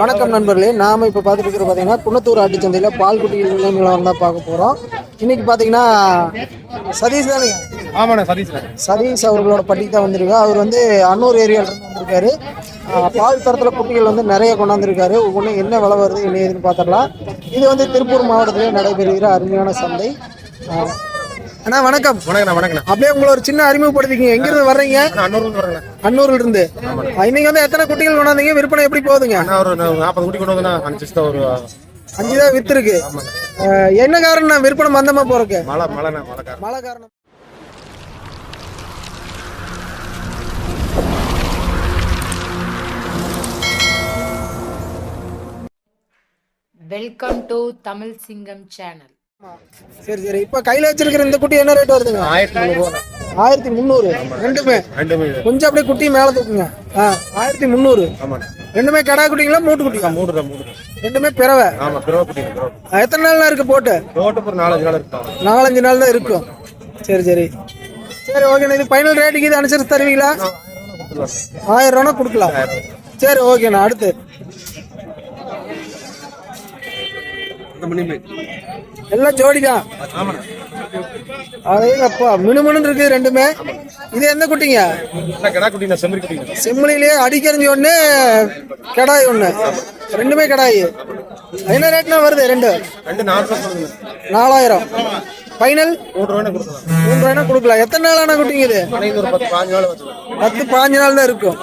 வணக்கம் நண்பர்களே. நாம இப்ப பார்த்துட்டு இருக்கிற பாத்தீங்கன்னா குன்னத்தூர் ஆட்டு சந்தையில பால் குட்டிகள் விலை நிலவரம் தான் பார்க்க போறோம். இன்னைக்கு பாத்தீங்கன்னா சதீஷ் தானே? ஆமாண்ணே சதீஷ் சதீஷ் அவர்களோட பட்டிக்கு தான் வந்திருக்கு. அவர் வந்து அன்னூர் ஏரியால இருந்து வந்திருக்காரு. பால் தரத்துல குட்டிகள் வந்து நிறைய கொண்டாந்துருக்காரு. ஒவ்வொன்றும் என்ன விலை வருது என்ன ஏதுன்னு பார்த்துடலாம். இது வந்து திருப்பூர் மாவட்டத்திலே நடைபெறுகிற அருமையான சந்தை. அண்ணா வணக்கம். வணக்கண்ணா வணக்கண்ணா. அப்படியே உங்களை ஒரு சின்ன அறிமுகப்படுத்திக்கிங்க. எங்க இருந்து வர்றீங்க அன்னூர்ல வரேண்ணா அன்னூர்ல இருந்து இன்னைக்கு வந்து எத்தனை குட்டிகள் கொண்டாந்தீங்க? விற்பனை எப்படி போகுதுங்க? நான் ஒரு நாற்பது குட்டி கொண்டு வந்தேண்ணா அனுப்பிச்சு தான் ஒரு அஞ்சு தான் வித்துருக்கு. ஆஹ் என்ன காரணம் விற்பனை மந்தமா போறக்கு மழை மழைண்ணா மழைக்காரன் மழை காரணம். வெல்கம் டு தமிழ் சிங்கம் சேனல் சரி சரி. இப்ப கையில வச்சிருக்கிற இந்த குட்டி என்ன ரேட் வருதுங்க? ஆயிரத்தி முந்நூறுவா ஆயிரத்தி முந்நூறு. ரெண்டுமே. ரெண்டுமே. கொஞ்சம் அப்படியே குட்டி மேல தூக்குங்க. ஆ ஆயிரத்தி முந்நூறு. ரெண்டுமே கடா குட்டிங்களா மூட்டு குட்டிங்களா? மூணு ரெண்டுமே பிறவை. ஆமா பிறவை குட்டி எத்தனை நாள்ல இருக்கு போட்டு? போட்டு ஒரு நாலஞ்சு நாள் இருக்கான் நாலஞ்சு நாள் தான் இருக்கும். சரி சரி. சரி ஓகேண்ணா இது ஃபைனல் ரேட்டுக்கு இது அனுசரிச்சு தருவீங்களா? ஆயிரம் ரூபா கொடுக்கலாம். சரி ஓகேண்ணா அடுத்து. எல்லாம் ஜோடி தான் ஆமாண்ணா அப்பா மினுமினு இருக்கு ரெண்டுமே. இது எந்த குட்டிங்க? என்ன கிடா செம்மலிலேயே அடிக்கரிஞ்சி ஒன்று கடாய் ஒன்று ரெண்டுமே கடாய். என்ன ரேட்னா வருது? ரெண்டு. நாலாயிரம். ஃபைனல் மூணு கொடுக்கலாம். ரூபாய்னா கொடுக்கலாம் எத்தனை நாளான குட்டிங்க இது? பத்து பாஞ்சு நாள் தான் இருக்கும்.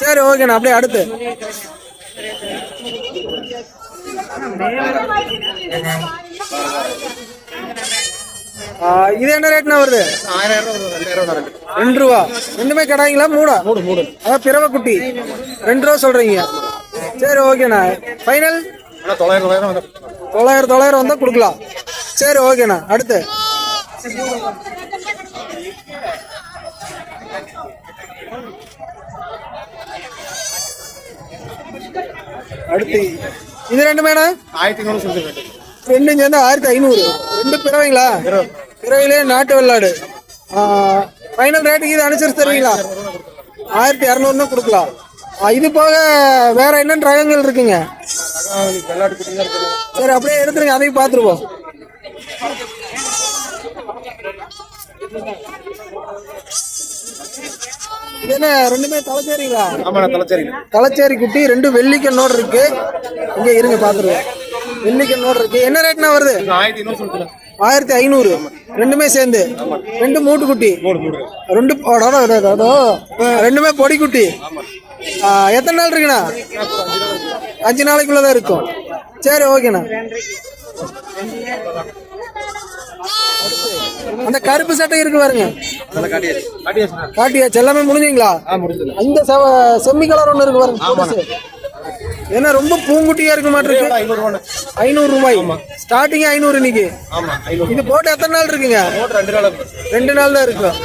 சரி ஓகேண்ணா அப்படியே அடுத்து. ஆ, இது என்ன ரேட்னா வருது? ரெண்டு ரூபா. ரெண்டுமே கடாய்ங்களா மூடா? மூடு மூடு அதான் பிறவை குட்டி ரெண்டு ரூபா சொல்றீங்க. சரி ஓகேண்ணா. ஃபைனல் தொள்ளாயிரம் தொள்ளாயிரம் தொள்ளாயிரம் வந்தா கொடுக்கலாம். சரி ஓகேண்ணா. அடுத்து. அடுத்து. இது ரெண்டு ஆயிரத்தி நூறு சொல்லுங்க ரெண்டும் சேர்ந்து ஆயிரத்தி ஐநூறு. ரெண்டு பிறவைங்களா? பிறவையிலே நாட்டு வெள்ளாடு. ஃபைனல் ரேட்டுக்கு இது அனுசரிச்சு தருவீங்களா? ஆயிரத்தி இரநூறுனா கொடுக்கலாம். இது போக வேற என்னென்ன ரகங்கள் இருக்குங்க? சரி அப்படியே எடுத்துருங்க அதையும் பார்த்துருவோம். என்ன ரெண்டுமே தலைச்சேரிங்களா? ஆமாண்ணா தலைச்சேரி. தலைச்சேரி குட்டி ரெண்டு வெள்ளிக்கண்ணோடு இருக்கு. இங்க இருங்க பார்த்துருவோம். வெள்ளிக்கண்ணோடு இருக்கு. என்ன ரேட்னா வருது? ஆயிரத்தி ஐநூறு ரெண்டுமே சேர்ந்து. ரெண்டு மூட்டு குட்டி ரெண்டு. ரெண்டுமே பொடி குட்டி எத்தனை நாள் இருக்குண்ணா? அஞ்சு நாளைக்குள்ளதான் இருக்கும். சரி ஓகேண்ணா. அந்த கருப்பு சட்டை இருக்கு பாருங்க. காட்டியாச்சு. எல்லாமே முடிஞ்சீங்களா? அந்த செம்மி கலர் ஒன்று இருக்கு பாருங்க. ஏன்னா ரொம்ப பூங்குட்டியா இருக்க மாட்டிருக்கு. ஐநூறுவாண்ணா ஐநூறு ரூபாய். ஸ்டார்டிங் ஐநூறு இன்னைக்கு. இது போட்டு எத்தனை நாள் இருக்குங்க? ரெண்டு நாள் இருக்கு ரெண்டு நாள் தான் இருக்கும்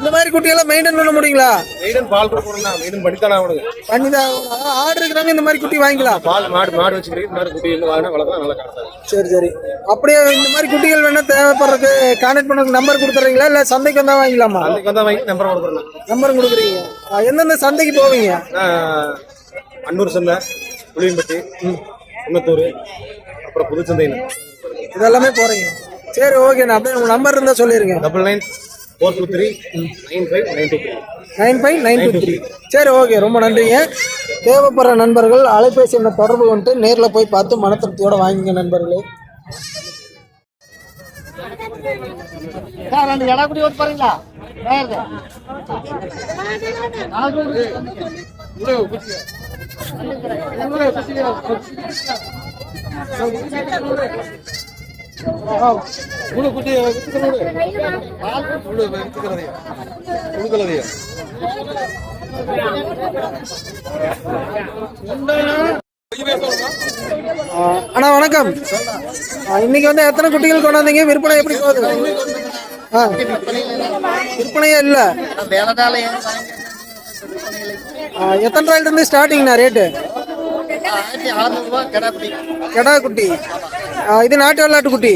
இந்த மாதிரி குட்டியெல்லாம் மெயின்டைன் பண்ண முடியுங்களா? மெய்டன் பால் கொடுக்கணும்னா மெய்டன் படித்தானே அவனுக்கு? பண்ணிதான். ஆர்டர் இருக்கிறவங்க இந்த மாதிரி குட்டி வாங்கிக்கலாம். பால் மாடு மாடு வச்சுக்கிறீங்க. இந்த மாதிரி குட்டி வாங்கினா வளர்த்தா நல்லா கரெக்டாக சரி சரி. அப்படியே இந்த மாதிரி குட்டிகள் வேணா தேவைப்படுறதுக்கு கான்டாக்ட் பண்ண நம்பர் கொடுத்துறீங்களா? இல்ல சந்தைக்கு வந்தா வாங்கிக்கலாமா? அன்னைக்கு வந்தா வாங்கி நம்பர் கொடுக்குறேன் நம்பர் கொடுக்குறீங்க. எந்தெந்த சந்தைக்கு போவீங்க? அன்னூர் சந்தை புளியம்பட்டி குன்னத்தூர் அப்புறம் புதுச்சந்தையில் இதெல்லாமே போறீங்க சரி ஓகேண்ணா அப்படியே உங்க நம்பர் இருந்தா சொல்லிருங்க double nine four two three nine five nine two three nine five nine two three சரி ஓகே ரொம்ப நன்றிங்க தேவைப்படுற நண்பர்கள் அலைபேசி எண்ணை தொடர்பு கொண்டு நேரில் போய் பார்த்து மன திருப்தியோட வாங்கிங்க நண்பர்களே ரெண்டு இடா குடி ஓட்டு பாருங்களா அண்ணா வணக்கம். இன்னைக்கு வந்து எத்தனை குட்டிகள் கொண்டாந்தீங்க? விற்பனை எப்படி போகுது? விற்பனையே இல்ல. எத்தனை ரூபாயில இருந்து ஸ்டார்டிங்ண்ணா ரேட்டு கெடா குட்டி இது நாட்டு வெள்ளாட்டு குட்டி.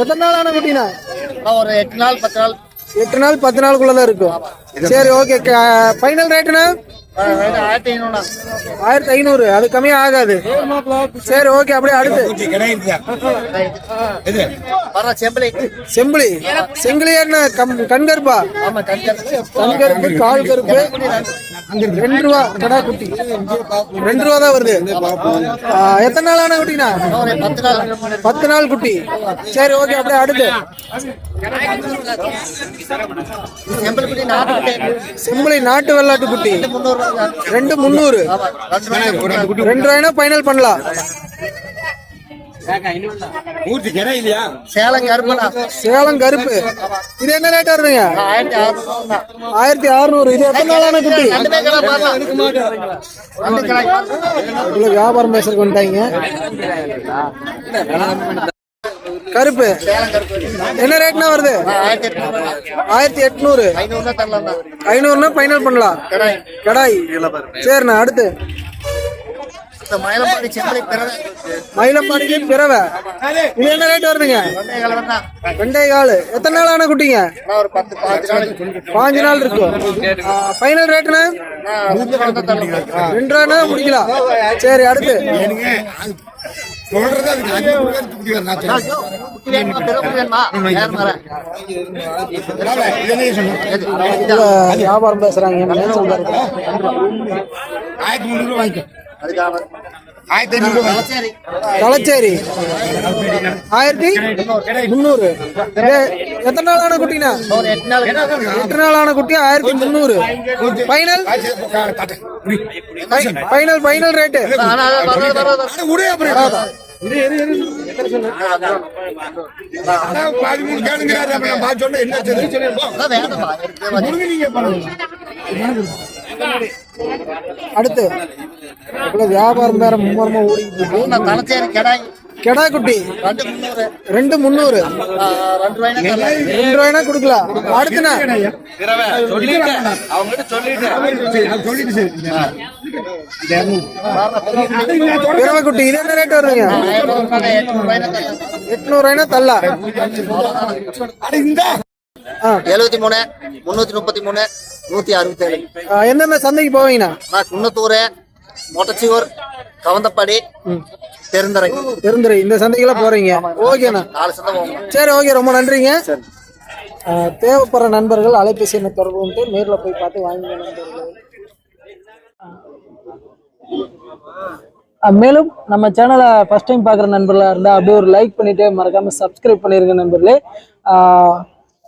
எத்தனை நாள் ஆன குட்டிண்ணா ஒரு எட்டு நாள் பத்து நாள் எட்டு நாள் பத்து நாளுக்குள்ள தான் இருக்கும். சரி ஓகே. ஃபைனல் ரேட்டுண்ணா ஆயிரத்தி ஆயிரத்தி ஐநூறு. அது கம்மியா ஆகாது. சரி ஓகே. அப்படியே அடுத்து. செம்பளி செம்பிளி செங்கிலியர்னா கம் கண்கருப்பா? ஆமா கண்கருக்கு கண்கருப்பு கால் கருப்பு. ரெண்டு ரூபா கடா குட்டி. ரெண்டு ரூபா தான் வருது. எத்தனை நாள் ஆன குட்டினா? பத்து நாள் பத்து நாள் குட்டி. சரி ஓகே அப்படியே அடுத்து. செம்பளி நாட்டு வெள்ளாட்டு குட்டி. ரெண்டு முந்நூறு. ரூபாய் ரெண்டு ரூபாய்னா ஃபைனல் பண்ணலாம். சேலம் கருப்புண்ணா. சேலம் கருப்பு. இது என்ன ரேட் வருதுங்க ஆயிரத்தி அறுநூறு இது எத்தனை நாளான குட்டி? இவ்வளவு வியாபாரம் பேசுறதுக்கு வந்துட்டாங்க. கருப்பு. கருப்பு என்ன ரேட்னா வருது? ஆயிரத்தி எட்நூறு. ஐநூறுனா ஃபைனல் பண்ணலாம். கடாய். சரிண்ணா அடுத்து. இந்த மயிலம்பாடி செம்பளி பிறகு மயிலம்பாடிக்கு பிறவை. இது என்ன ரேட் வருதுங்க? ரெண்டே காலு. எத்தனை நாள் ஆன குட்டிங்க? ஒரு பத்து பாஞ்சு நாள். இருக்கும் ஃபைனல் ரேட்டுண்ணா ரெண்டு ரூபானா முடிக்கலாம். சரி அடுத்து. வியாபாரம் பேசுறாங்க. பாருங்க. அதுக்காக சரி களச்சேரி ஆயிரத்தி முந்நூறு. எத்தனை நாள் ஆன குட்டினா? எட்டு நாள் ஆன குட்டி? ஆயிரத்தி முந்நூறு. Final final final rate. என்ன அடுத்து இவ்வளவு வியாபாரம் வேற மும்மரமா ஓடிட்டு இருக்கு. நான் தலைச்சேரி கடாய். கெடா குட்டி ரெண்டு முந்நூறு. ரெண்டு முந்நூறு. ரெண்டு ரூபாய்னா கொடுக்கலாம் அடுத்துண்ணா பிறவை குட்டி இது என்ன ரேட் வருதுங்க? எட்டு ரூபாய்னா தரலாம் எட்நூறு ரூபாய்னா தள்ளா எழுபத்தி மூணு முன்னூத்தி முப்பத்தி மூணு நூத்தி அறுபத்தி ஏழு எந்தெந்த சந்தைக்கு போவீங்கண்ணா? நான் குன்னத்தூர் மொட்டச்சியூர் கவந்தப்பாடி பெருந்தரை. பெருந்துறை இந்த சந்தைக்கெல்லாம் போறீங்க. ஓகேண்ணா. நாலு சந்தை போகணும் சரி ஓகே ரொம்ப நன்றிங்க. தேவைப்படுற நண்பர்கள் அலைபேசி எண்ணை தொடர்பு கொண்டு நேரில் போய் பார்த்து வாங்கிக்க நண்பர்கள். மேலும் நம்ம சேனலை ஃபர்ஸ்ட் டைம் பார்க்குற நண்பர்களாக இருந்தால் அப்படியே ஒரு லைக் பண்ணிட்டு மறக்காம சப்ஸ்கிரைப் பண்ணிருங்க நண்பர்களே.